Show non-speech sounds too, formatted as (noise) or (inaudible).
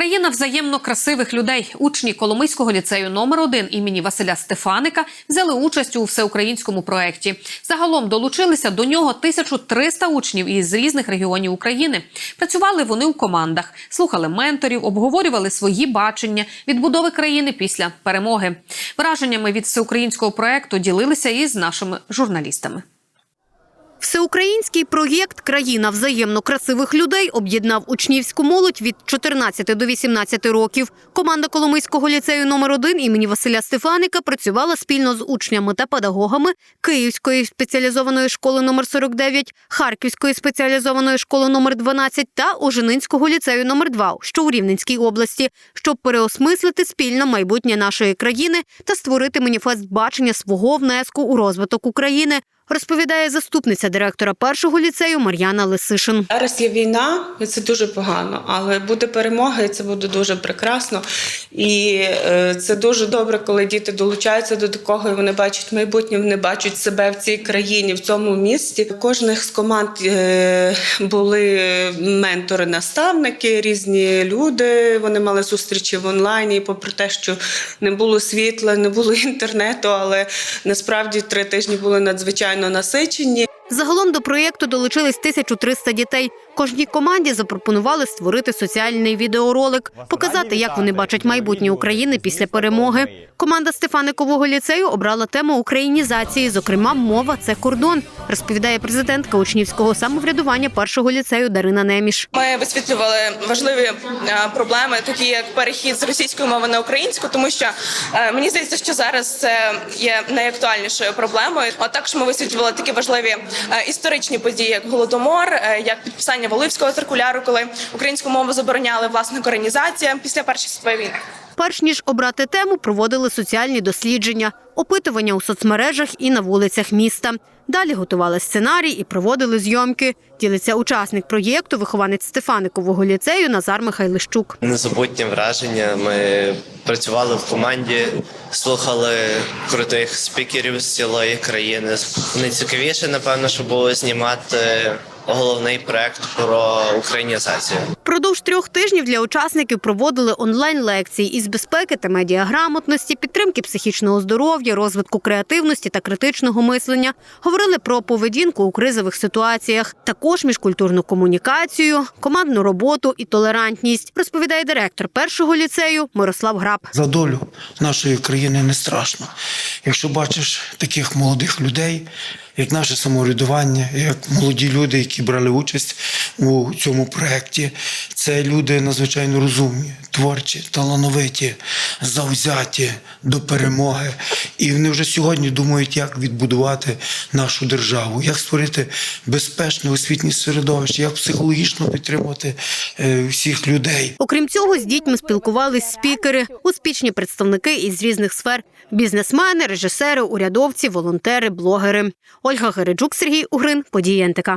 Країна взаємно красивих людей. Учні Коломийського ліцею номер 1 імені Василя Стефаника взяли участь у всеукраїнському проєкті. Загалом долучилися до нього 1300 учнів із різних регіонів України. Працювали вони у командах, слухали менторів, обговорювали свої бачення відбудови країни після перемоги. Враженнями від всеукраїнського проєкту ділилися із нашими журналістами. Всеукраїнський проєкт Країна взаємно красивих людей об'єднав учнівську молодь від 14 до 18 років. Команда Коломийського ліцею номер 1 імені Василя Стефаника працювала спільно з учнями та педагогами Київської спеціалізованої школи номер 49, Харківської спеціалізованої школи номер 12 та Оженинського ліцею номер 2, що у Рівненській області, щоб переосмислити спільно майбутнє нашої країни та створити маніфест бачення свого внеску у розвиток України. Розповідає заступниця директора першого ліцею Мар'яна Лисишин. Зараз є війна, і це дуже погано, але буде перемога, і це буде дуже прекрасно. І е, це дуже добре, коли діти долучаються до такого, і вони бачать майбутнє, вони бачать себе в цій країні, в цьому місті. Кожних з команд е, були ментори-наставники, різні люди. Вони мали зустрічі в онлайні. Попри те, що не було світла, не було (laughs) інтернету, але насправді три тижні були надзвичайно насичені. Загалом до проєкту долучились 1300 дітей. Кожній команді запропонували створити соціальний відеоролик, показати, як вони бачать майбутнє України після перемоги. Команда Стефаникового ліцею обрала тему українізації. Зокрема, мова це кордон, розповідає президентка учнівського самоврядування першого ліцею Дарина Неміш. Ми висвітлювали важливі е, проблеми, такі як перехід з російської мови на українську, тому що е, мені здається, що зараз це є найактуальнішою проблемою. А також ми висвітлювали такі важливі е, історичні події, як голодомор, як підписання Воливського циркуляру, коли українську мову забороняли власне коренізація після першої світової війни. Перш ніж обрати тему, проводили соціальні дослідження, опитування у соцмережах і на вулицях міста. Далі готували сценарій і проводили зйомки. Ділиться учасник проєкту, вихованець Стефаникового ліцею Назар Михайлищук. Незабутні враження. Ми працювали в команді, слухали крутих спікерів з цілої країни. Найцікавіше, напевно, що було знімати головний проект про українізацію. Продовж трьох тижнів для учасників проводили онлайн-лекції із безпеки та медіаграмотності, підтримки психічного здоров'я, розвитку креативності та критичного мислення. Говорили про поведінку у кризових ситуаціях, також міжкультурну комунікацію, командну роботу і толерантність. Розповідає директор першого ліцею Мирослав Граб. За долю нашої країни не страшно. Якщо бачиш таких молодих людей, як наше самоврядування, як молоді люди, які брали участь у цьому проєкті, це люди надзвичайно розумні, творчі, талановиті, завзяті до перемоги. І вони вже сьогодні думають, як відбудувати нашу державу, як створити безпечне освітнє середовище, як психологічно підтримувати е, всіх людей. Окрім цього, з дітьми спілкувались спікери, успішні представники із різних сфер: бізнесмени, режисери, урядовці, волонтери, блогери. Ольга Гереджук, Сергій Угрин, події НТК.